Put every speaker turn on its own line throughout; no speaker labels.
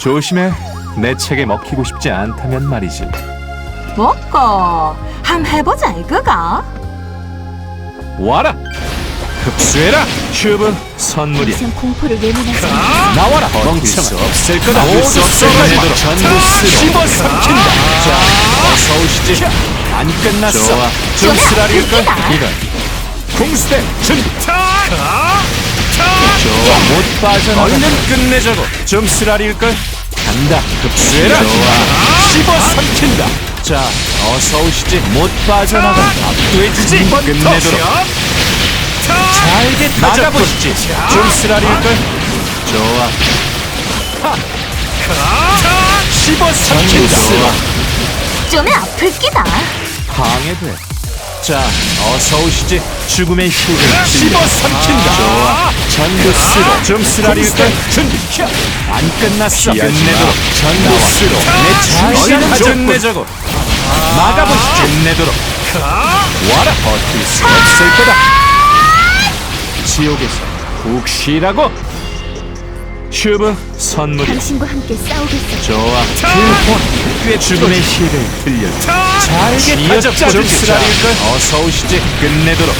조심해. 내 책에 먹히고 싶지 않다면 말이지.
먹고 함 해보자 이거가
와라. 흡수해라. 큐브 선물이야.
이상 공포를 외면하지
나와라. 멈출 수 없을 거다.
모두
쏟아내도록 전부
씹어
씹어삼킨다. 자, 어서 오시지. 안 끝났어. 좋아.
좀좀
쓰라릴걸.
아프겠다.
이런. 공수대 준비. 좋아. 못 빠져나가. 얼른 끝내자고. 좀 쓰라릴 걸. 간다. 흡수해라. 좋아. 씹어 삼킨다. 자, 어서 오시지. 못 빠져나가. 압도해주지. 끝내도록. 잘게 막아보시지. 좀 쓰라릴걸. 좋아. 씹어 삼킨다.
좀 아플 끼다
방해돼. 자, 어서 오시지. 죽음의 힘을 씹어 삼킨다. 좋아. 전부 쓰러. 좀 쓰라릴걸. 준비. 안 끝났어. 끝내도록. 전부 쓰러. 내 자신을 끝내자고. 막아보시지. 끝내도록. 와라. 버틸 수 없을 거다. 지옥에서 푹 쉬라고. 슈브 선물이
당신과 함께 싸우겠어
좋아. 필폰 꽤 죽음의 시를 들려. 잘게 좀 쓰라릴걸. 어서 오시지. 끝내도록.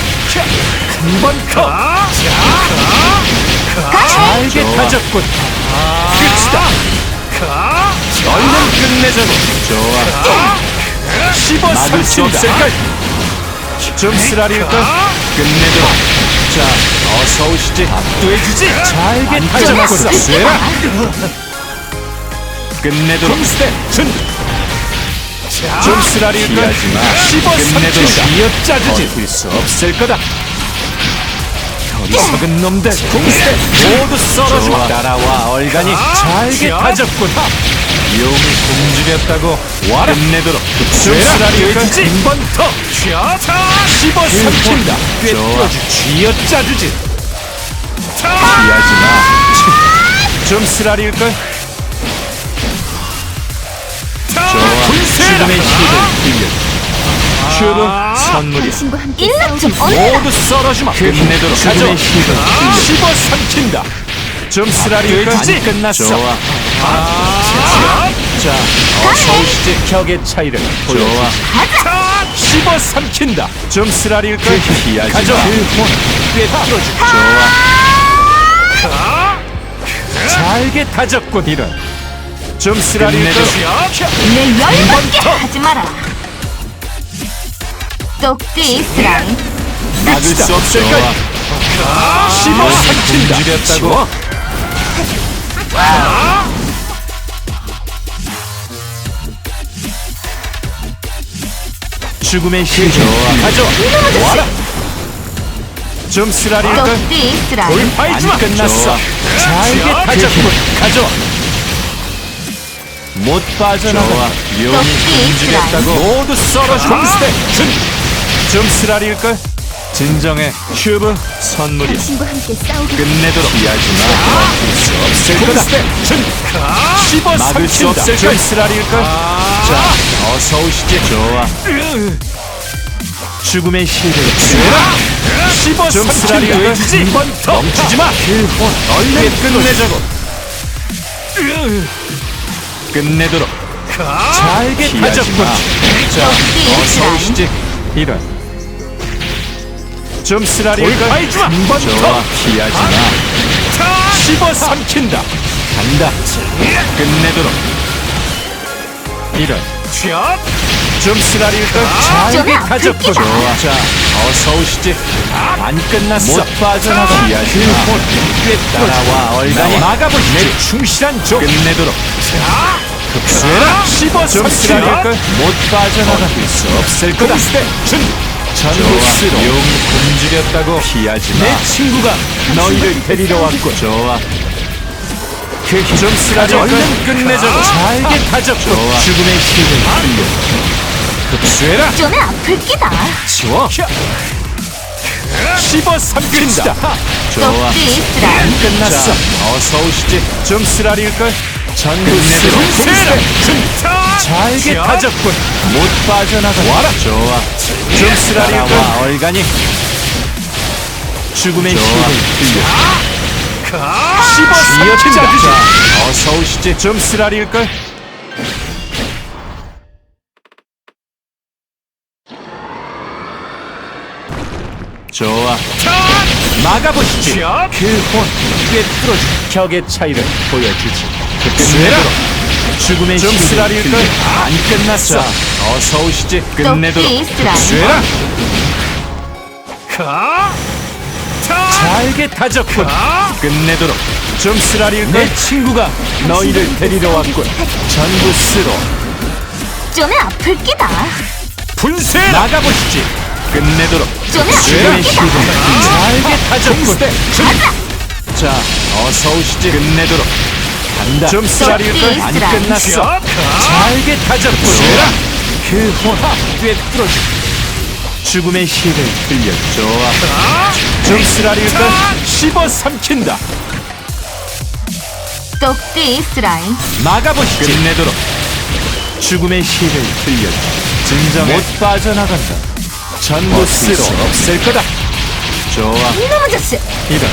한번 컷. 잘게 타적군. 끝이다. 얼른 끝내자고. 좋아. 씹어 없을걸. 좀 쓰라릴걸. 끝내도록. 자, 어서 오시지. 압도해주지. 잘게 타적군. 쇠라. 끝내도록 공수대 준! 좀 쓰라릴걸 씹어 삼킨다. 이어짜주지. 버틸 수 없을 거다. 어리석은 놈들. 공수대 모두 썰어주마. 따라와 얼간이. 잘게 다졌군 용이 굶주렸다고 와라. 끝내도록. 좀 쓰라릴걸 한번 더 씹어 삼킨다. 꿰뚫어주 쥐어짜주지. 피하지마. 좀 쓰라릴걸 죽음의 힘을 빌려 슈브 선물이
당신과 함께
일락 좀 올려라.
모두 썰어주마. 끝내도록 죽음의 힘을 빌려 씹어 삼킨다. 좀 쓰라리니까 안 끝났어. 좋아. 자 어서 오시지. 격의 차이를 좋아. 씹어 삼킨다. 좀 쓰라릴 걸? 피하지 가져. 꿰뚫어주 좋아. 잘게 다졌군 이런 좀 쓰라릴걸
내 열받게 하지 마라 똑띠 스라임
막을 수 없을까? 씹어 삼킨다. 굶주렸다고? 죽음의 힘 가져. 와라. 좀 쓰라릴걸?
똑띠
돌파하지 마. 끝났어. 잘게 가졌군. 가져. 못 빠져나가. 용이 굶주렸다고 모두 썰어줘. 공수대 준. 좀 쓰라릴걸? 진정해. 큐브 선물이
당신과 함께 싸우겠어
끝내도록. 피하지 마. 막을 수 없을 거다. 준 씹어 막을 수 없을 걸 쓰라릴걸? 자 어서 오시지. 좋아 죽음의 시를 쥐라 씹어 좀 쓰라릴걸? 한번더 멈추지 마. 얼른 끝내자고 끝내도록 잘게 다졌군 자 어서 오시지. 이런. 좀 한번 더. 피하지마. 씹어 삼킨다. 간다. 끝내도록. 이런. 좀 쓰라릴걸 잘게
아프기다.
좋아 자 어서 오시지. 안 끝났어. 못 빠져나가 피하지마 꽤 따라와 얼간이 막아보시지. 내 충실한 종 끝내도록. 급수해라. 씹어 좀 쓰라릴걸 못 빠져나가 수 없을 거다. 준. 쓰러 용이 굶주렸다고 피하지 마. 내 친구가 너희를 데리러 왔고. 좋아. 그좀 쓰라져 얼른 끝내자고 잘게 다졌고 죽음의 힘을 빌려 급수해라.
좀 아플 끼다.
치워. 씹어 삼킨다. 좋아. 안 끝났어. 어서 오시지. 좀 쓰라릴걸? 전부 내대로 공세 잘게 다졌군. 못 빠져나가 와라. 좋아. 좀 쓰라릴걸? 얼간이. 죽음의 힘을 씹어 삼킨다. 자. 어서 오시지. 좀 쓰라릴걸 좋아. 막아보시지. 그혼 꿰뚫어주 격의 차이를 보여주지. 끝내도록 죽음의 좀 쓰라릴 걸 안 끝났어. 자, 어서 오시지. 끝내도록. 쇠라 잘게 다졌군 끝내도록. 좀 쓰라릴 걸 내 친구가 너희를 데리러 왔군. 전부 쓰러.
좀 아플 끼다.
분쇄! 나가보시지 끝내도록.
좀
쇠라.
아플 끼다.
잘게 다졌군. 자. 어서 오시지. 끝내도록. 간다. 좀 쓰라릴걸 안. 끝났어. 잘게 다졌군. 쇠라. 그혼 꿰뚫어주 죽음의 시를 들려. 좋아. 좀 쓰라릴걸 씹어 삼킨다.
똑띠 스라임.
막아보시지. 끝내도록. 죽음의 시를 들려줘 진정에 못 빠져나간다 전부 쓰러 없을 거다. 좋아.
이놈의 자식.
이런.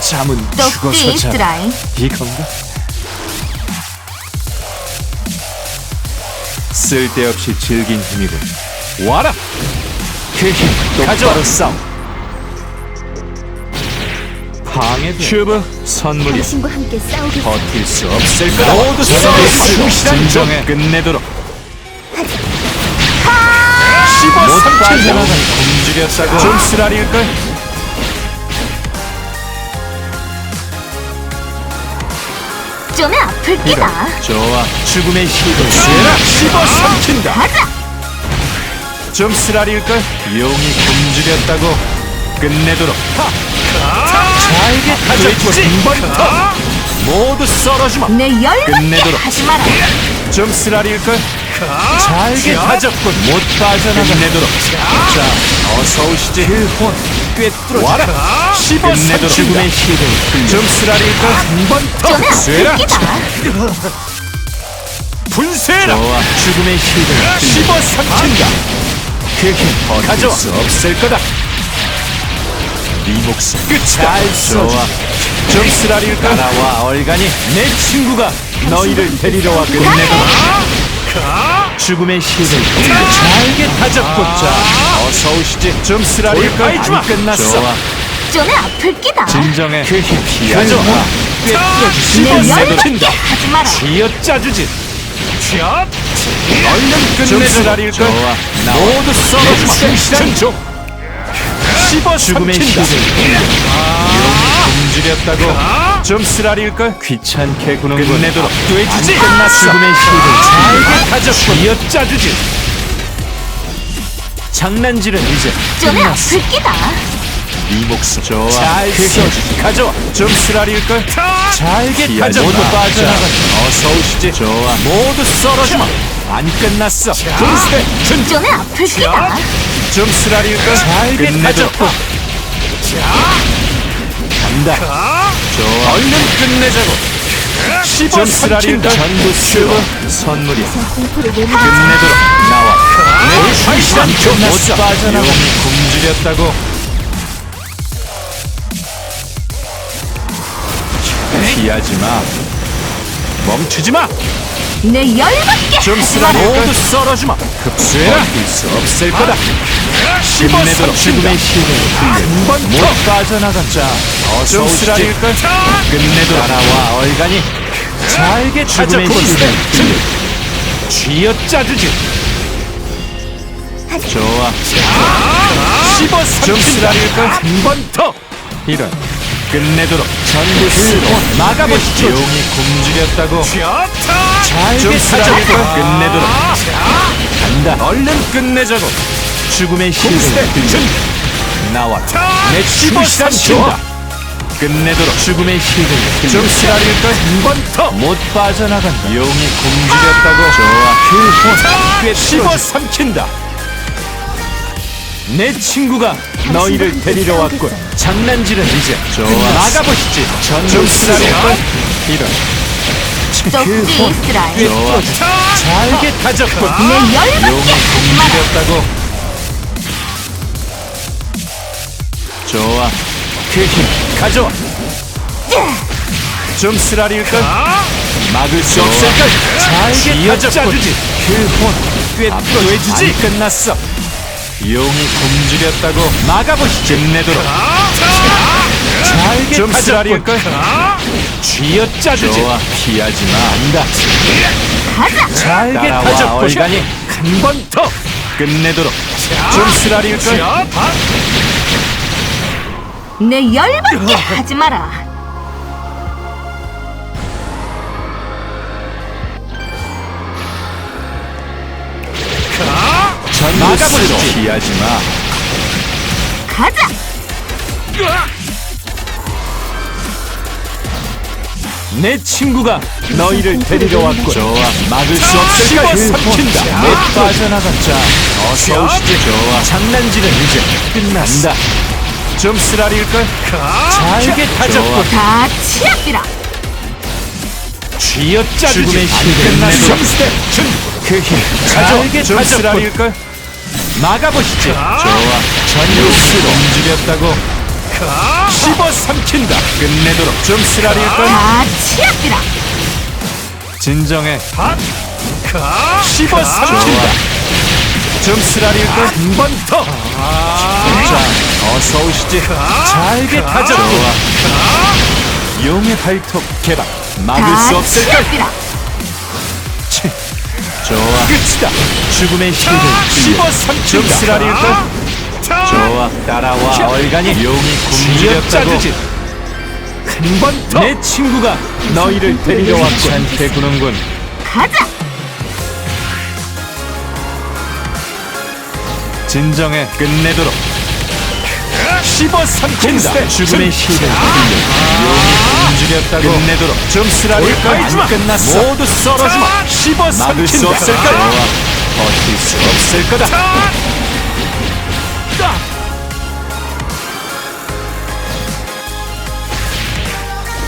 잠은 죽어서 자. 이건가? 쓸데없이 즐긴 힘이군. 와라! 그힘 똑바로 싸움 방해돼. 큐브 선물이
당신과 함께 싸우겠어.
버틸 수 없을 거다. 모두
싸우겠어.
진정해. 끝내도록 씹어 삼킨다 움직였다고. 좀 쓰라릴걸?
좀 아플 끼다.
좋아. 죽음의 시도 쇠라 씹어. 삼킨다.
가자.
좀 쓰라릴걸? 용이 굶주렸다고 끝내도록. 잘게 다졌지 한번더 모두 썰어주마.
내 열받게
끝내도록.
하지 마라.
좀 쓰라릴걸 잘게 다졌군 못 빠져나가. 끝내도록 자 어서 오시지. 그혼 꿰뚫어 와라. 씹어 죽음의 좀 쓰라릴걸
좀
한번더 쇠라. 분쇄라. 좋아. 죽음의 시를 씹어 삼킨다. 그힘 가져와. 수 없을 거다. 네 목숨 끝이다. 좋아. 좀 쓰라릴까 따라와 얼간이. 내 친구가 너희를 데리러 와 끝내도록 죽음의 시를 잘게 다졌군 자. 어서 오시지. 좀 쓰라릴까 안 끝났어.
좀 아플 끼다.
진정해. 그힘 피하죠 삼킨다.
하지 마라.
쥐어짜주지. 얼른 끝내주라릴걸 모두 썰어주마. 씹어 죽음의 시를 굶주렸다고 좀 쓰라릴걸? 귀찮게 구는군 끝내도록 되주지! 끝났어. 죽음의 시를 잘게 다졌군. 쥐어짜주지! 장난질은 이제
좀
끝났어.
아플 끼다.
네 목숨 좋아. 잘 쓰여주지 가져와. 좀 쓰라릴걸? 잘게 다져 모두 빠져나가 어서 오시지. 좋아. 모두 썰어주마. 안 끝났어. 준.
좀 아플 끼다.
좀 쓰라릴걸? 잘게 다졌고. 간다 좋아 얼른 끝내자고. 씹어 쓰라릴걸 전부 쓰고 선물이야.
공포를
끝내도록 나와. 내 발시간 못 빠져나가. 용이 굶주렸다고. 피하지 마. 멈추지 마.
내 열받게.
좀 쓰라. 모두 썰어주마. 급수해라. 수 없을 거다 씹어내도록 죽음의 시를 한번못 빠져나간자 어서 오시라릴걸 끝내도록 따라와 얼간이. 잘게 죽음의 시를 쥐어짜주지. 좋아. 씹어 좀 쓰라릴걸 한번더. 이런. 끝내도록 전부 쓰고 막아보시죠. 용이 굶주렸다고. 잘게 쓰라릴걸 끝내도록. 간다. 얼른 끝내자고 죽음의 시를 들려 나와 내 씹어 삼킨다. 끝내도록 죽음의 시를 좀 쓰라릴걸 한번더못 빠져나간다 용이 굶주렸다고. 좋아 그혼 씹어. 삼킨다. 내 친구가 너희를 데리러 왔군. 장난질은 이제 좋아. 나가보시지. 전좀 쓰라릴걸 이런.
스라임.
좋아. 잘게 다졌군
내 열받게
용이
하지 마라.
좋아. 그힘 가져와. 좀 쓰라릴걸? 막을 수 없을걸? 잘게 다졌지. 그혼 꿰뚫어주지 안 끝났어. 용이 굶주렸다고 막아보시지. 끝내도록. 잘게 좀 쓰라릴걸? 쥐어짜주지. 좋아. 피하지 마 안다. 잘게 다졌고 얼간이. 한번 더. 끝내도록. 좀 쓰라릴걸?
내 열받게 하지 마라.
막아보시지 피하지 마.
가자.
내 친구가 너희를 데리러 왔고 좋아 막을 수 없을까 삼킨다. 못 빠져나갔자. 어서 오시지 좋아 장난질은 이제 끝났다 좀 쓰라릴걸? 잘게 다졌고.
다 치아비라.
쥐어짜주지 죽음의 시대. 끝났어 그힘. 잘게 좀 쓰라릴걸 막아보시지 좋아. 전율수로 움직였다고. 씹어 삼킨다. 끝내도록. 좀 쓰라릴걸?
다 치아비라.
진정해. 씹어 삼킨다. 좀 쓰라릴걸? 한번 더. 자, 어서 오시지. 잘게 다졌고 용의 발톱 개방 막을
수다
없을걸.
치아비라.
치, 좋아. 끝이다. 죽음의 힘을 씹어 삼킨다. 쓰라릴 걸 좋아 따라와. 얼간이 용이 굶주렸다고. 한번 더. 내 친구가 너희를 데리러 왔고 한테 구는군.
가자.
진정해 끝내도록 씹어 삼킨다. 죽음의 시를 빌려 용이 움직였다고 끝내도록. 좀 쓰라릴까 안 끝났어. 모두 썰어주마. 씹어 삼킨다. 막을 수 없을까 버틸 수 없을 거다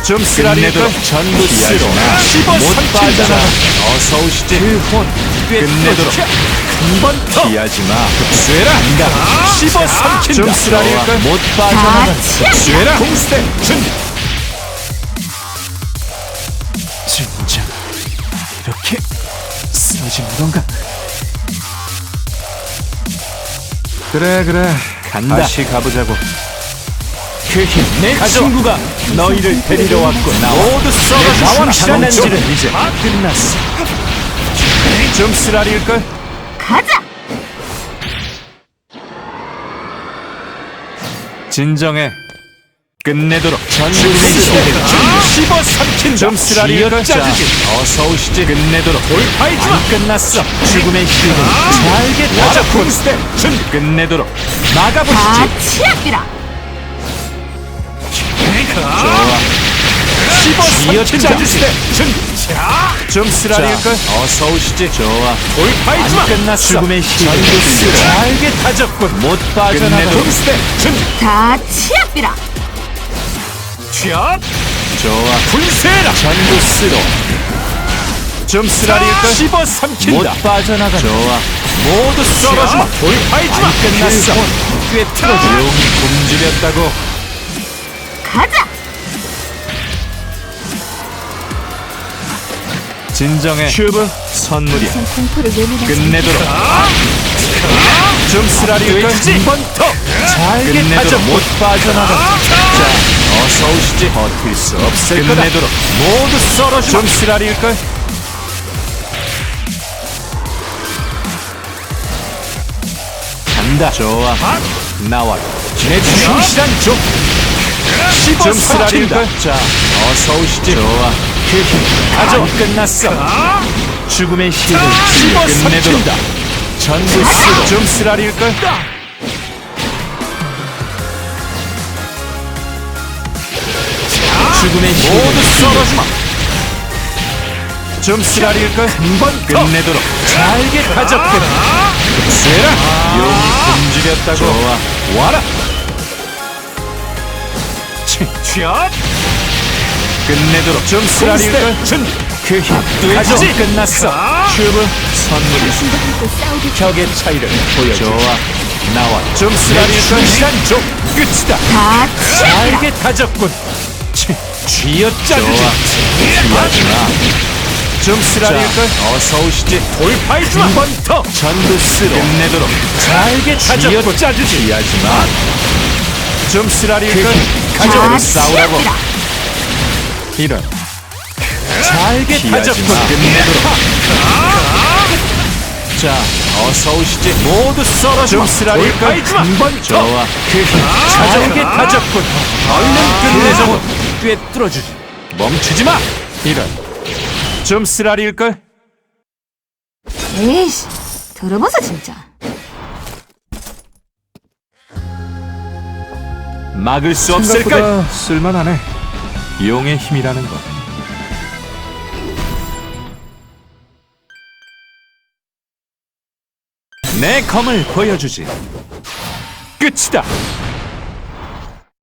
좀 쓰라릴까 전부 쓰로 씹어 삼킨다 어서 오시지. 그혼 끝내도록 한번 더. 피하지 마. 흡수해라. 안다. 씹어 삼킨다. 좀 쓰라릴까 못
치아비라.
흡수해라. 공스텝 준비. 진짜 이렇게 쓰러지는 건가? 그래 그래. 간다. 다시 가보자고 그힘내 친구가 너희를 데리러 왔고 모두 썰어주마 장난질은 이제 끝났어. 좀 쓰라릴걸?
가자.
진정해. 끝내도록. 시대를 씹어 삼킨 좀 쓰라리를 짜주지 어서 오시지. 끝내도록. 돌파이지 안 끝났어. 죽음의 힘을 잘게 다잡고 준 끝내도록.
다
막아보시지.
치아비라.
좋아. 씹어 삼킨다 좀 쓰라릴걸? 어서 오시지. 좋아. 돌파이지 안 끝났어. 죽음의 힘을 잘게 다잡고 못 빠져나가.
준다 치아비라.
샷! 좋아. 불세라. 전부스로 좀 쓰라릴걸? 씹어 삼킨다. 못 빠져나가 좋아. 모두 썰어주마 돌파이지마 끝났어. 꿰뚫어줘 용이 굶주렸다고
가자.
진정해. 큐브. 선물이야.
전 공포를 외면하지.
끝내도록. 좀 쓰라릴걸 한번 더 잘게 다져 못 빠져나가 자 어서 오시지. 버틸 수 없을 거다. 끝내도록. 모두 썰어줘 좀 쓰라릴걸. 간다. 좋아. 나와. 내 충실한 족 씹어 쓰라릴걸 자. 어서 오시지. 좋아. 가져 끝났어. 죽음의 힘을 끝내도록 전부 쓰 좀 쓰라릴걸? 죽음의 힘을 모두 썰어주마. 좀 쓰라릴걸? 한번 끝내도록 잘게 다잡고 흡수해라 용이 움직였다고. 좋아. 와라 취취업 끝내도록 좀 쓰라릴걸 그힘 가져 끝났어. 큐브 선물이 격의 차이를 보여줘. 좋아. 나와. 좀 쓰라릴걸 시간 줘 끝이다.
다.
잘게 치, 쥐어짜주지 좀 쓰라릴걸. 어서 오시지. 돌파해주마 한번더 전부 쓸어 끝내도록. 잘게 쥐어짜주지 피하지마 좀 쓰라릴걸. 가져오고
자,
싸우라고. 이런. 잘게 다잡고 끝내도록 자 어서 오시지. 모두 썰어줘 좀 쓰라릴걸. 한번 좋아. 그힘 잘게 다잡고 얼른 끝내자고 꿰뚫어주지. 멈추지 마. 이런. 좀 쓰라릴 걸.
에이씨, 들어보소 진짜.
막을 수 없을걸? 쓸만하네. 용의 힘이라는 것. 내 검을 보여주지. 끝이다